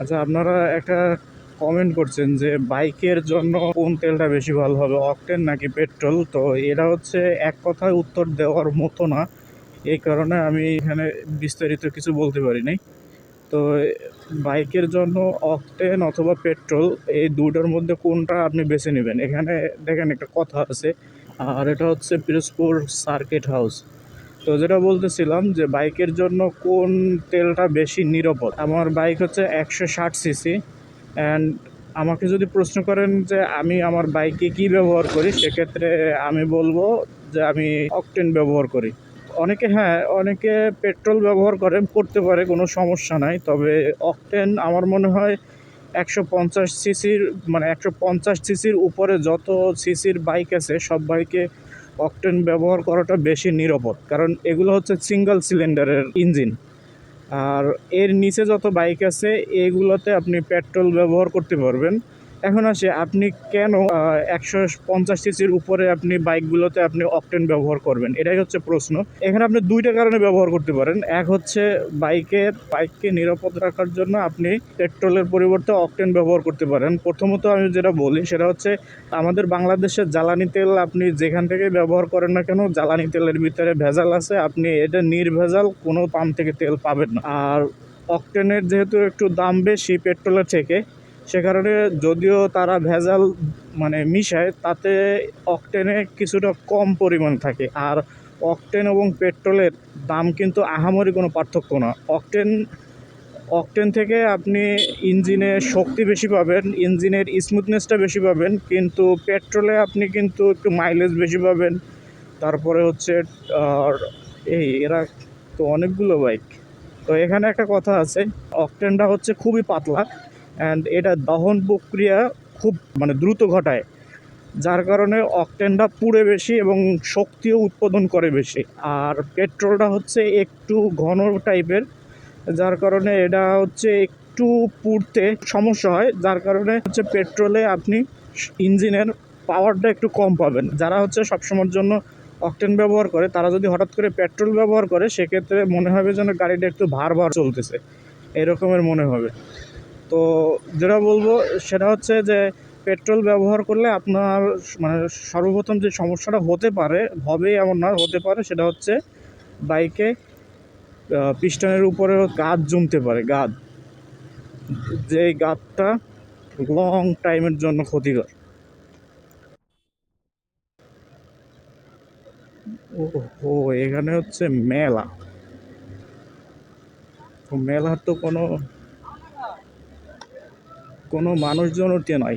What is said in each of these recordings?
আচ্ছা আপনারা একটা কমেন্ট করছেন যে বাইকের জন্য কোন তেলটা বেশি ভালো হবে অকটেন নাকি পেট্রোল তো এটা হচ্ছে এক কথায় উত্তর দেওয়ার মতো না। এই কারণে আমি এখানে বিস্তারিত কিছু বলতে পারি নাই। তো বাইকের জন্য অকটেন অথবা পেট্রোল এই দুটোর মধ্যে কোনটা আপনি বেছে নেবেন? এখানে দেখেন একটা কথা আছে, আর এটা হচ্ছে পিরোজপুর সার্কিট হাউস তো যেটা বলতেছিলাম যে বাইকের জন্য কোন তেলটা বেশি নিরাপদ? আমার বাইক হচ্ছে একশো ষাট সিসি অ্যান্ড আমাকে যদি প্রশ্ন করেন যে আমি আমার বাইকে কি ব্যবহার করি, সেক্ষেত্রে আমি বলব যে আমি অকটেন ব্যবহার করি। অনেকে হ্যাঁ অনেকে পেট্রোল ব্যবহার করে করতে পারে, কোনো সমস্যা নাই। তবে অকটেন আমার মনে হয় একশো পঞ্চাশ সিসির মানে একশো পঞ্চাশ সিসির উপরে যত সিসির বাইক আছে, সব বাইকে অকটেন ব্যবহার করাটা বেশি নিরাপদ, কারণ এগুলো হচ্ছে সিঙ্গেল সিলিন্ডারের ইঞ্জিন আর এর নিচে যত বাইক আছে, এগুলোতে আপনি পেট্রোল ব্যবহার করতে পারবেন। এখন আসে, আপনি কেন একশো পঞ্চাশ সিসির উপরে আপনি বাইকগুলোতে আপনি অকটেন ব্যবহার করবেন? এটাই হচ্ছে প্রশ্ন। এখানে আপনি দুইটা কারণে ব্যবহার করতে পারেন। এক হচ্ছে বাইকের বাইককে নিরাপদ রাখার জন্য আপনি পেট্রোলের পরিবর্তে অকটেন ব্যবহার করতে পারেন। প্রথমত আমি যেটা বলি, সেটা হচ্ছে আমাদের বাংলাদেশের জ্বালানি তেল আপনি যেখান থেকে ব্যবহার করেন না কেন, জ্বালানি তেলের ভিতরে ভেজাল আছে। আপনি এটা নির্ভেজাল, কোনো পাম্প থেকে তেল পাবেন না। আর অকটেনের যেহেতু একটু দাম বেশি পেট্রোলের থেকে সে কারণে যদিও তারা ভেজাল মানে মিশায়, তাতে অকটেনে কিছুটা কম পরিমাণ থাকে। আর অকটেন এবং পেট্রোলের দাম কিন্তু আহামরি কোনো পার্থক্য না। অকটেন অকটেন থেকে আপনি ইঞ্জিনে শক্তি বেশি পাবেন, ইঞ্জিনের স্মুথনেসটা বেশি পাবেন, কিন্তু পেট্রোলে আপনি কিন্তু একটু মাইলেজ বেশি পাবেন। তারপরে হচ্ছে এই এরা তো অনেকগুলো বাইক তো এখানে একটা কথা আছে অকটেনটা হচ্ছে খুবই পাতলা। অ্যান্ড এটা দহন প্রক্রিয়া খুব মানে দ্রুত ঘটায়, যার কারণে অকটেনটা পুড়ে বেশি এবং শক্তিও উৎপাদন করে বেশি। আর পেট্রোলটা হচ্ছে একটু ঘন টাইপের, যার কারণে এটা হচ্ছে একটু পুড়তে সমস্যা হয়, যার কারণে হচ্ছে পেট্রোলে আপনি ইঞ্জিনের পাওয়ারটা একটু কম পাবেন। যারা হচ্ছে সবসময়ের জন্য অকটেন ব্যবহার করে, তারা যদি হঠাৎ করে পেট্রোল ব্যবহার করে, সেক্ষেত্রে মনে হবে যেন গাড়িটা একটু ভার ভার চলতেছে। এরকমের মনে হবে। তো যেটা বলব, সেটা হচ্ছে যে পেট্রোল ব্যবহার করলে আপনার মানে সর্বপ্রথম যে সমস্যাটা হতে পারে হবে এমন না, হতে পারে, সেটা হচ্ছে বাইকে পিস্টনের উপরে গাদ জমতে পারে গাদ যে গাদটা লং টাইমের জন্য ক্ষতিকর। ও এখানে হচ্ছে মেলা। মেলার তো কোনো কোনো মানুষজন ওতে নাই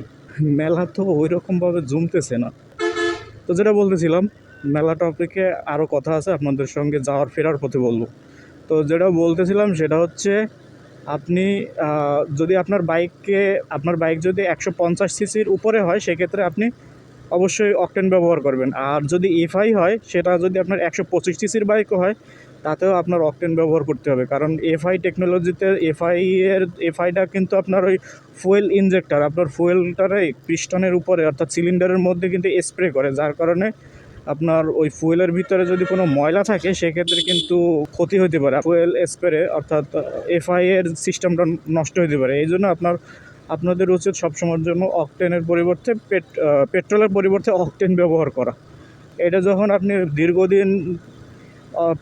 মেলা তো ওই রকমভাবে জমতেছে না। তো যেটা বলতেছিলাম, মেলা টপিকে আরও কথা আছে, আপনাদের সঙ্গে যাওয়ার, ফেরার পথে বলব। তো যেটা বলতেছিলাম সেটা হচ্ছে, আপনি যদি আপনার বাইককে আপনার বাইক যদি একশো পঞ্চাশ সিসির উপরে হয়, সেক্ষেত্রে আপনি অবশ্যই অকটেন ব্যবহার করবেন। আর যদি এফআই হয়, সেটা যদি আপনার একশো পঁচিশ সিসির বাইকও হয় তাতেও আপনার অকটেন ব্যবহার করতে হবে। কারণ এফআই টেকনোলজিতে এফআই এর এফআইটা কিন্তু আপনার ওই ফুয়েল ইনজেক্টর আপনার ফুয়েলটারে পিস্টনের উপরে, অর্থাৎ সিলিন্ডারের মধ্যে কিন্তু স্প্রে করে, যার কারণে আপনার ওই ফুয়েলের ভিতরে যদি কোনো ময়লা থাকে, সেক্ষেত্রে কিন্তু ক্ষতি হতে পারে। ফুয়েল স্প্রে অর্থাৎ এফআই এর সিস্টেমটা নষ্ট হতে পারে। এই জন্য আপনার, আপনাদের উচিত সবসময়ের জন্য অকটেনের পরিবর্তে পেট পেট্রোলের পরিবর্তে অকটেন ব্যবহার করা। এটা যখন আপনি দীর্ঘদিন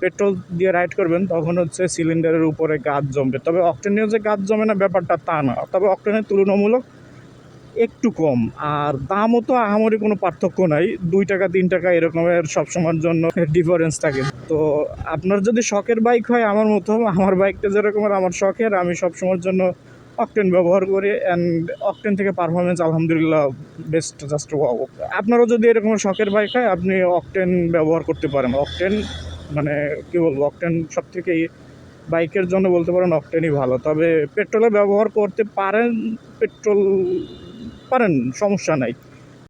পেট্রোল দিয়ে রাইড করবেন, তখন হচ্ছে সিলিন্ডারের উপরে গাছ জমবে। তবে অকটেনেও যে গাছ জমে না, ব্যাপারটা তা না। তবে অক্টেনের তুলনামূলক একটু কম। আর দামও তো আহামরি কোনো পার্থক্য নাই। দুই টাকা, তিন টাকা এরকমের সবসময়ের জন্য ডিফারেন্স থাকে। তো আপনার যদি শখের বাইক হয়, আমার মতো, আমার বাইকটা যেরকমের আমার শখের, আমি সবসময়ের জন্য অকটেন ব্যবহার করি অ্যান্ড অকটেন থেকে পারফরমেন্স আলহামদুলিল্লাহ বেস্ট জাস্ট ওয়াও আপনারও যদি এরকম শখের বাইক হয়, আপনি অকটেন ব্যবহার করতে পারেন। অকটেন মানে কী বলব অকটেন সব থেকে বাইকের জন্য বলতে পারেন অকটেনই ভালো। তবে পেট্রোলে ব্যবহার করতে পারেন পেট্রোল পারেন, সমস্যা নাই।